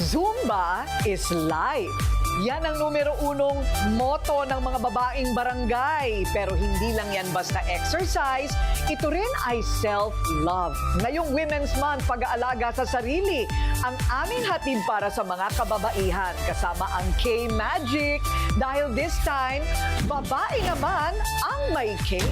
Zumba is life. Yan ang numero unong moto ng mga babaeng barangay. Pero hindi lang yan basta exercise, ito rin ay self-love. Ngayong Women's Month, pag-aalaga sa sarili, ang aming hatid para sa mga kababaihan. Kasama ang K-Magic. Dahil this time, babae naman ang may K.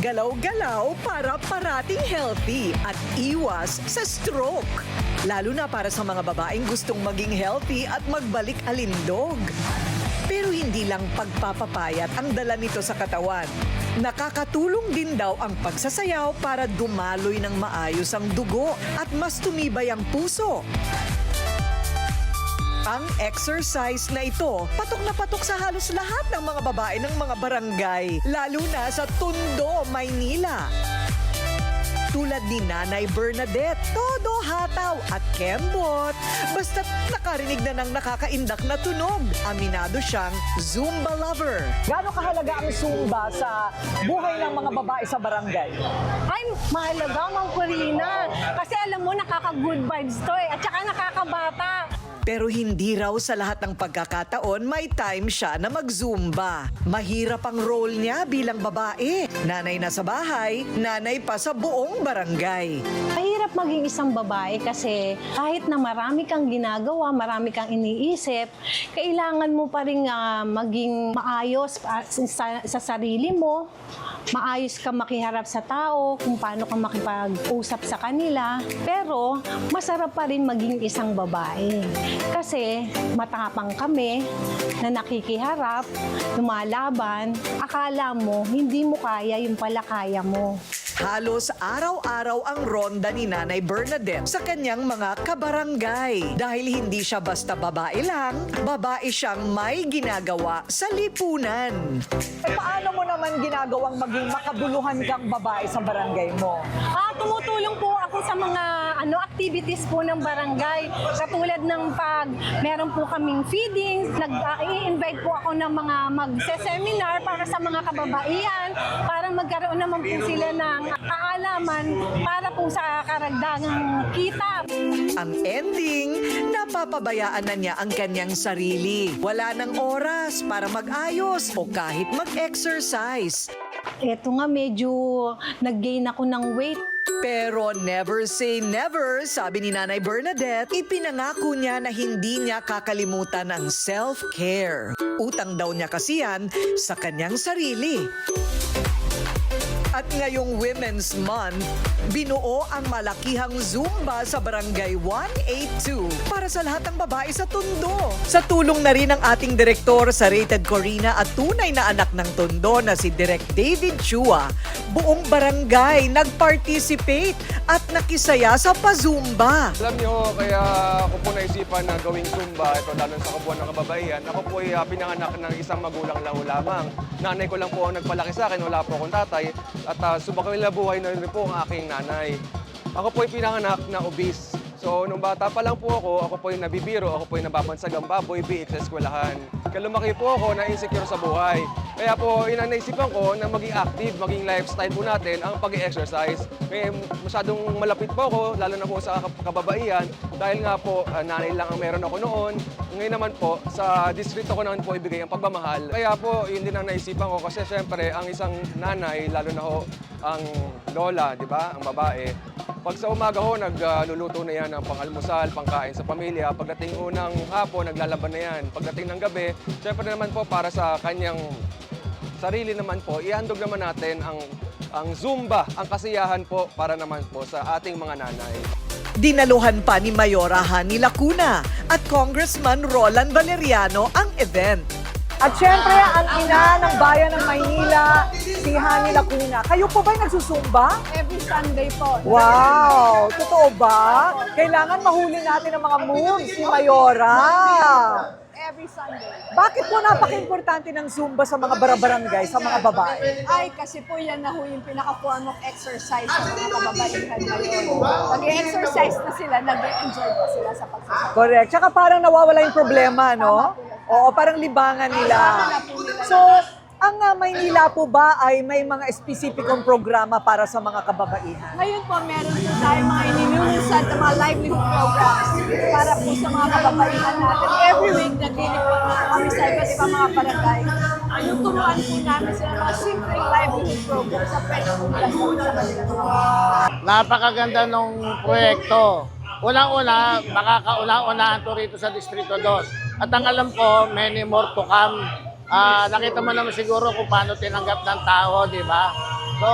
Galaw-galaw para parating healthy at iwas sa stroke. Lalo na para sa mga babaeng gustong maging healthy at magbalik alindog. Pero hindi lang pagpapapayat ang dala nito sa katawan. Nakakatulong din daw ang pagsasayaw para dumaloy ng maayos ang dugo at mas tumibay ang puso. Ang exercise na ito, patok na patok sa halos lahat ng mga babae ng mga barangay, lalo na sa Tondo, Maynila. Tulad ni Nanay Bernadette, Todo Hataw at Kembot. Basta't nakarinig na ng nakakaindak na tunog, aminado siyang Zumba lover. Gaano kahalaga ang Zumba sa buhay ng mga babae sa barangay? Ay, mahalaga, Ma'am Corina. Kasi alam mo, nakaka-good vibes to eh. At saka nakakabata. Pero hindi raw sa lahat ng pagkakataon may time siya na mag-zumba. Mahirap ang role niya bilang babae. Nanay na sa bahay, nanay pa sa buong barangay. Mahirap maging isang babae kasi kahit na marami kang ginagawa, marami kang iniisip, kailangan mo pa rin ah, maging maayos ah, sa, sa sarili mo, maayos ka makiharap sa tao, kung paano ka makipag-usap sa kanila. Pero masarap pa rin maging isang babae. Kasi matapang kami na nakikiharap, lumalaban, akala mo hindi mo kaya yung pala kaya mo. Halos araw-araw ang ronda ni Nanay Bernadette sa kanyang mga kabarangay. Dahil hindi siya basta babae lang, babae siyang may ginagawa sa lipunan. Eh, paano mo naman ginagawang maging makabuluhan kang babae sa barangay mo? Tumutulong po ako sa mga ano activities po ng barangay. Katulad ng pag meron po kaming feeding, nag ah, i-invite po ako ng mga magse-seminar para sa mga kababaihan para magkaroon naman po sila ng kaalaman para po sa karagdagang kita. Ang ending, napapabayaan na niya ang kanyang sarili. Wala ng oras para mag-ayos o kahit mag-exercise. Eto nga medyo nag-gain ako ng weight. Pero never say never, sabi ni Nanay Bernadette, ipinangako niya na hindi niya kakalimutan ang self-care. Utang daw niya kasi yan sa kanyang sarili. At ngayong Women's Month, binuo ang malakihang Zumba sa Barangay 182 para sa lahat ng babae sa Tondo. Sa tulong na rin ng ating direktor sa Rated Corina at tunay na anak ng Tondo na si Direk David Chua, buong barangay nag-participate at nakisaya sa Pazumba. Alam niyo, kaya ako po naisipan na gawing Zumba, ito lalo sa kabuuan ng kababaihan. Ako po ay ah, pinanganak ng isang magulang lang lamang. Nanay ko lang po ang nagpalaki sa akin, wala po akong tatay. At uh, sumakawila buhay na rin po ang aking nanay. Ako po ay pinanganak na obese. So, nung bata pa lang po ako, ako po yung nabibiro, ako po yung nababansag ang baboy, biik sa eskwelahan. Kaya lumaki po ako na insecure sa buhay. Kaya po, yun ko na maging active, maging lifestyle po natin ang pag exercise Kaya masyadong malapit po ako, lalo na po sa kab- kababaihan. Dahil nga po, ah, nanay lang ang meron ako noon. Ngayon naman po, sa distrito ko naman po ibigay ang pagmamahal. Kaya po, yun din ang naisipan ko kasi syempre, ang isang nanay, lalo na ho ang lola, di ba, ang babae, pag sa umaga ho, nagluluto na yan ng pangalmusal, pangkain sa pamilya. Pagdating unang hapon, naglalaban na yan. Pagdating ng gabi, syempre naman po para sa kanyang sarili naman po, ihandog naman natin ang ang Zumba, ang kasiyahan po para naman po sa ating mga nanay. Dinaluhan pa ni Mayora Hani Lacuna at Congressman Roland Valeriano ang event. At syempre, ang ina ng bayan ng Maynila, si Hani Lacuna. Kayo po ba nagsusumba? Every Sunday po. Wow! Totoo ba? Kailangan mahuli natin ang mga moves ni Mayora. every Sunday. Bakit po napaka-importante ng Zumba sa mga barabarangay, sa mga babae? Ay, kasi po yan na ho yung pinaka-form of exercise sa mga kababaihan ngayon. Nag-exercise na sila, nag-enjoy pa sila sa pagsasabi. Correct. Tsaka parang nawawala yung problema, no? Oo, parang libangan nila. So, Ang ah, Maynila po ba ay may mga espesipikong programa para sa mga kababaihan? Ngayon po, meron po tayo mga inilulusad na mga livelihood programs para po sa mga kababaihan natin. Every week, naglilipot na kami sa iba't ibang mga barangay. Tuturuan po namin sila ng mga simpleng livelihood programs na pwede po nila sa kanila. Napakaganda nung proyekto. Unang-una, makakauna-unahan to rito sa Distrito 2. At ang alam ko, many more to come. Ah, nakita mo naman siguro kung paano tinanggap ng tao, di ba? So,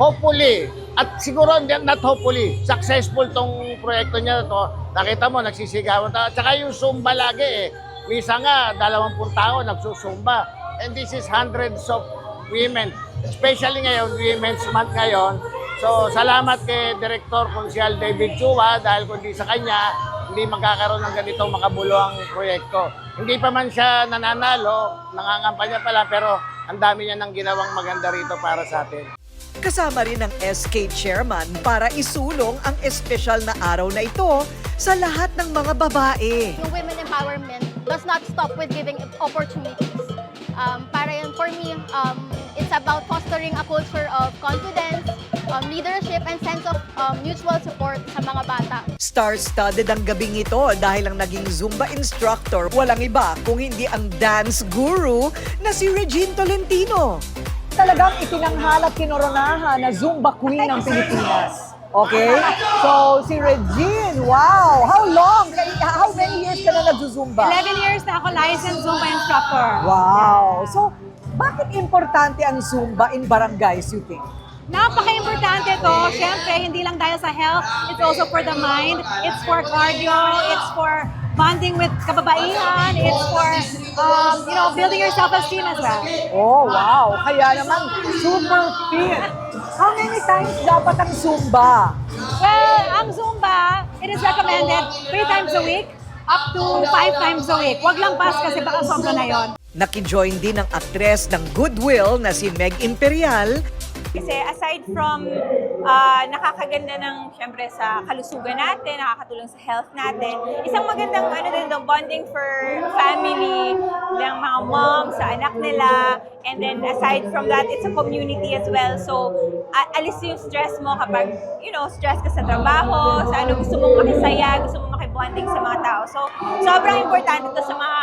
hopefully, at siguro not hopefully, successful tong proyekto niya to. Nakita mo, nagsisigawan tayo. At saka yung Zumba lagi eh. Misa nga, 20 tao nagsusumba. And this is hundreds of women. Especially ngayon, Women's Month ngayon. So, salamat kay Director Konsyal David Chua dahil kundi sa kanya, hindi magkakaroon ng ganitong makabuluhang proyekto. Hindi pa man siya nananalo, nangangampanya pala, pero ang dami niya nang ginawang maganda rito para sa atin. Kasama rin ng SK Chairman para isulong ang espesyal na araw na ito sa lahat ng mga babae. yung women empowerment does not stop with giving opportunities. Um, para yun, for me, um, it's about fostering a culture of confidence, um, leadership, and sense of um, mutual support sa mga bata. Star-studded ang gabing ito dahil ang naging Zumba instructor walang iba kung hindi ang dance guru na si Regine Tolentino. Talagang itinanghala at kinoronahan na Zumba Queen ng Pilipinas. Okay? So, si Regine, wow! How long? How many years ka na nagzuzumba? 11 years na ako licensed Zumba instructor. Wow! So, bakit importante ang Zumba in barangays, you think? Napaka-importante to. Siyempre, hindi lang dahil sa health, it's also for the mind. It's for cardio, it's for bonding with kababaihan, it's for, um, you know, building your self-esteem as well. Oh, wow! Kaya naman, super fit! How many times dapat ang Zumba? Well, ang Zumba, it is recommended three times a week, up to five times a week. Huwag lang pass kasi baka sobra na yon. Nakijoin din ang aktres ng Goodwill na si Meg Imperial Kasi aside from ah, nakakaganda ng syempre sa kalusugan natin, nakakatulong sa health natin, isang magandang ano din daw, bonding for family, ng mga mom sa anak nila, and then aside from that, it's a community as well. So, a- alis yung stress mo kapag, you know, stress ka sa trabaho, sa ano, gusto mong makisaya, gusto mong makibonding sa mga tao. So, sobrang importante to sa mga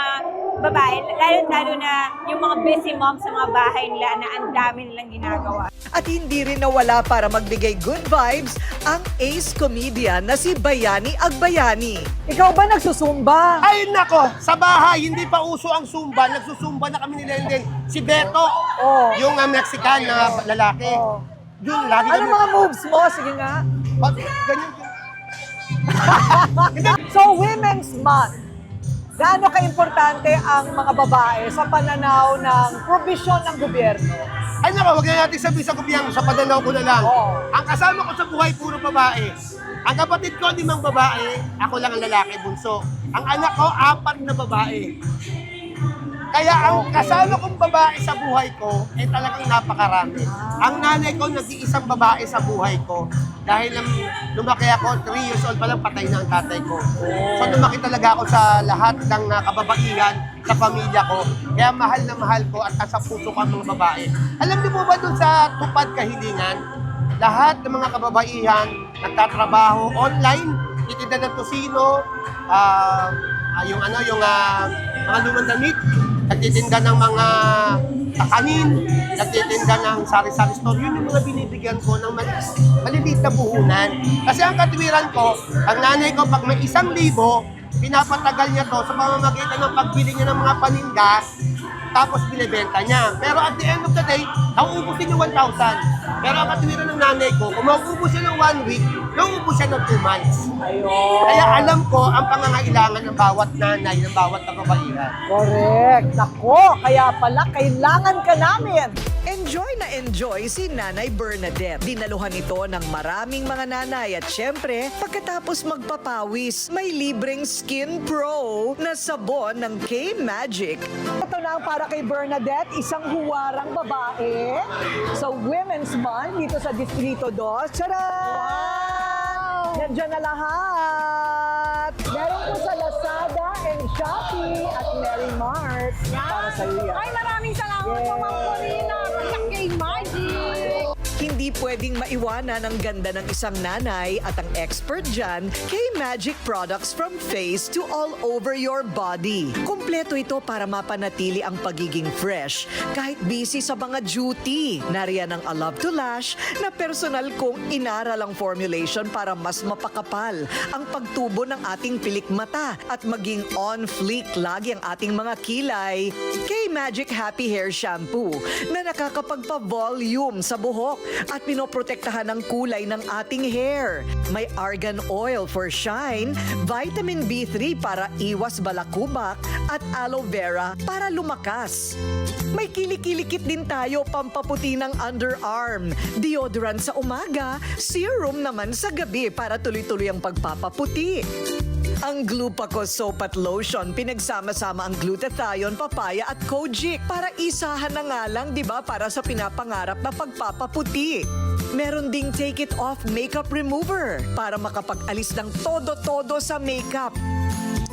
babae, lalo-lalo na yung mga busy moms sa mga bahay nila na ang dami nilang ginagawa. at hindi rin nawala para magbigay good vibes ang ace comedian na si Bayani Agbayani. Ikaw ba nagsusumba? Ay nako, sa bahay, hindi pa uso ang Zumba. Nagsusumba na kami ni Lenden. Si Beto, Oh. yung uh, Mexican na lalaki. Oh. Yun, lagi Ano kami- mga moves mo? Sige nga. Ganyan. So, Women's Month. Gaano ka-importante ang mga babae sa pananaw ng provision ng gobyerno? Ay nako, wag na natin sabihin sa gobyerno, sa pananaw ko na lang. Oo. Ang kasama ko sa buhay, puro babae. Ang kapatid ko, limang babae. Ako lang ang lalaki, bunso. Ang anak ko, apat na babae. Kaya ang kasama kong babae sa buhay ko, ay talagang napakarami. Ang nanay ko, nag-iisang babae sa buhay ko. Dahil nang lumaki ako, 3 years old pa lang, patay na ang tatay ko. So lumaki talaga ako sa lahat ng uh, kababaihan sa pamilya ko. Kaya mahal na mahal ko at nasa puso ko ang mga babae. Alam niyo po ba dun sa tupad kahilingan, lahat ng mga kababaihan nagtatrabaho online, titinda ng tosino, ah, ah, yung ano, yung ah, mga lumang damit, nagtitinda ng mga kanin, nagtitinda ng sari-sari store. Yun yung mga binibigyan ko ng mal- maliliit na puhunan. Kasi ang katwiran ko, ang nanay ko, pag may isang libo, pinapatagal niya to sa pamamagitan ng pagbili niya ng mga paninda, tapos binibenta niya. Pero at the end of the day, nauubos din yung 1,000. Pero ang katwiran ng nanay ko, kung mauubos siya ng one week, nauubos siya ng two months. Kaya ko ang pangangailangan ng bawat nanay, ng bawat kababaihan. Correct. Nako, kaya pala kailangan ka namin. Enjoy na enjoy si Nanay Bernadette. Dinaluhan ito ng maraming mga nanay at syempre, pagkatapos magpapawis, may libreng Skin Pro na sabon ng K-Magic. Ito na ang para kay Bernadette, isang huwarang babae sa Women's Month dito sa Distrito 2. Charan! Wow! Nandiyan na lahat! Meron po sa Lazada and Shopee at Mary Mart. Para sa iyo yan. Ay, maraming salamat po, Ma'am Corina. Kaya kay Magic. Hindi pwedeng maiwanan ang ganda ng isang nanay at ang expert dyan kay Magic Products from face to all over your body. Kompleto ito para mapanatili ang pagiging fresh kahit busy sa mga duty. Nariyan ang I Love to Lash na personal kong inaral ang formulation para mas mapakapal ang pagtubo ng ating pilik mata at maging on fleek lagi ang ating mga kilay. Kay Magic Happy Hair Shampoo na nakakapagpa-volume sa buhok at pinoprotektahan ang kulay ng ating hair. May argan oil for shine, vitamin B3 para iwas balakubak at aloe vera para lumakas. May kilikilikit din tayo pampaputi ng underarm, deodorant sa umaga, serum naman sa gabi para tuloy-tuloy ang pagpapaputi. Ang Glupaco Soap at Lotion, pinagsama-sama ang glutathione, papaya at kojic para isahan na nga lang, di ba, para sa pinapangarap na pagpapaputi. Meron ding Take It Off Makeup Remover para makapag-alis ng todo-todo sa makeup.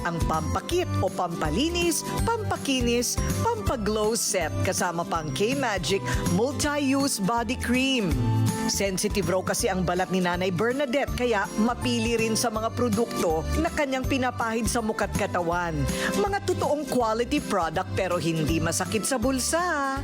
Ang pampakit o pampalinis, pampakinis, pampaglow set kasama pang K-Magic Multi-Use Body Cream. Sensitive raw kasi ang balat ni Nanay Bernadette kaya mapili rin sa mga produkto na kanyang pinapahid sa mukat katawan. Mga totoong quality product pero hindi masakit sa bulsa.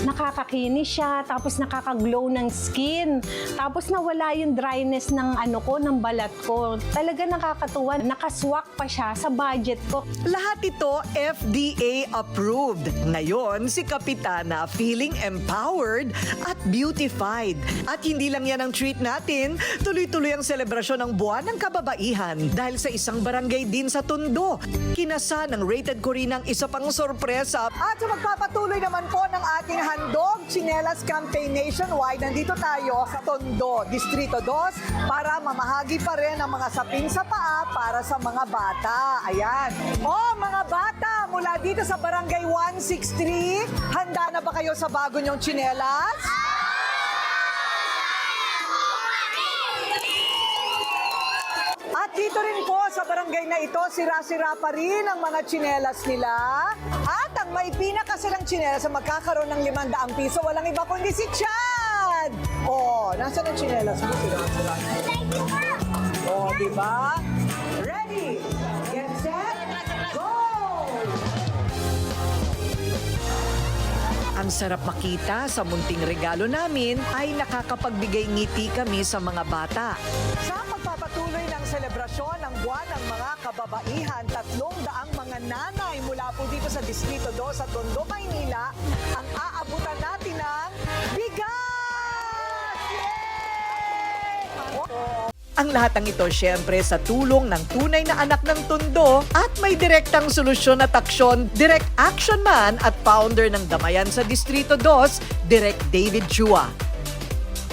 Nakakakinis siya, tapos nakaka-glow ng skin. Tapos nawala yung dryness ng ano ko, ng balat ko. Talaga nakakatuwa. Nakaswak pa siya sa budget ko. Lahat ito FDA approved. Ngayon, si Kapitana feeling empowered at beautified. At hindi lang yan ang treat natin, tuloy-tuloy ang selebrasyon ng buwan ng kababaihan dahil sa isang barangay din sa Tondo. Kinasa ng Rated Corina ang isa pang sorpresa. At sa magpapatuloy naman po ng ating handog, Chinelas Campaign Nationwide, nandito tayo sa Tondo, Distrito 2, para mamahagi pa rin ang mga sapin sa paa para sa mga bata. Ayan. O mga bata, mula dito sa Barangay 163, handa na ba kayo sa bago nyong chinelas? At dito rin po sa barangay na ito, sira-sira pa rin ang mga tsinelas nila. At ang may pinaka silang tsinelas na magkakaroon ng 500 piso, walang iba kundi si Chad! Oh, nasa ang tsinelas mo? Sira-sira. Oh, di ba? Ready, get set, go! Ang sarap makita sa munting regalo namin ay nakakapagbigay ngiti kami sa mga bata. Sa ng selebrasyon ng buwan ng mga kababaihan, tatlong daang mga nanay mula po dito sa Distrito 2 sa Tondo, Maynila, ang aabutan natin ng bigas! Yay! Ang lahat ng ito syempre sa tulong ng tunay na anak ng Tondo at may direktang solusyon at aksyon, Direct Action Man at founder ng Damayan sa Distrito 2, Direct David Chua.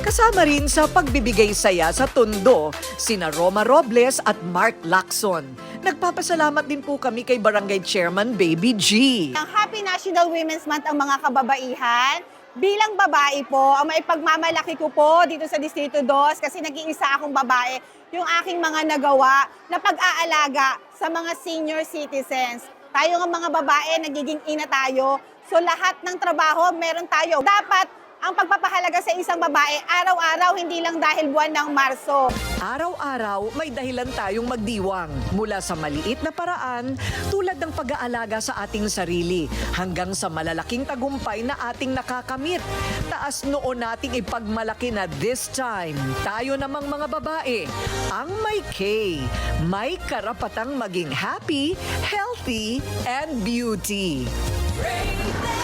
Kasama rin sa pagbibigay saya sa Tondo, sina Roma Robles at Mark Lacson. Nagpapasalamat din po kami kay Barangay Chairman Baby G. Ang Happy National Women's Month ang mga kababaihan. Bilang babae po, ang maipagmamalaki ko po dito sa Distrito 2 kasi nag-iisa akong babae, yung aking mga nagawa na pag-aalaga sa mga senior citizens. Tayo nga mga babae, nagiging ina tayo. So lahat ng trabaho meron tayo. Dapat ang pagpapahalaga sa isang babae, araw-araw, hindi lang dahil buwan ng Marso. Araw-araw may dahilan tayong magdiwang mula sa maliit na paraan tulad ng pag-aalaga sa ating sarili hanggang sa malalaking tagumpay na ating nakakamit. Taas noon nating ipagmalaki na this time, tayo namang mga babae, ang may K, may karapatang maging happy, healthy, and beauty. Corina.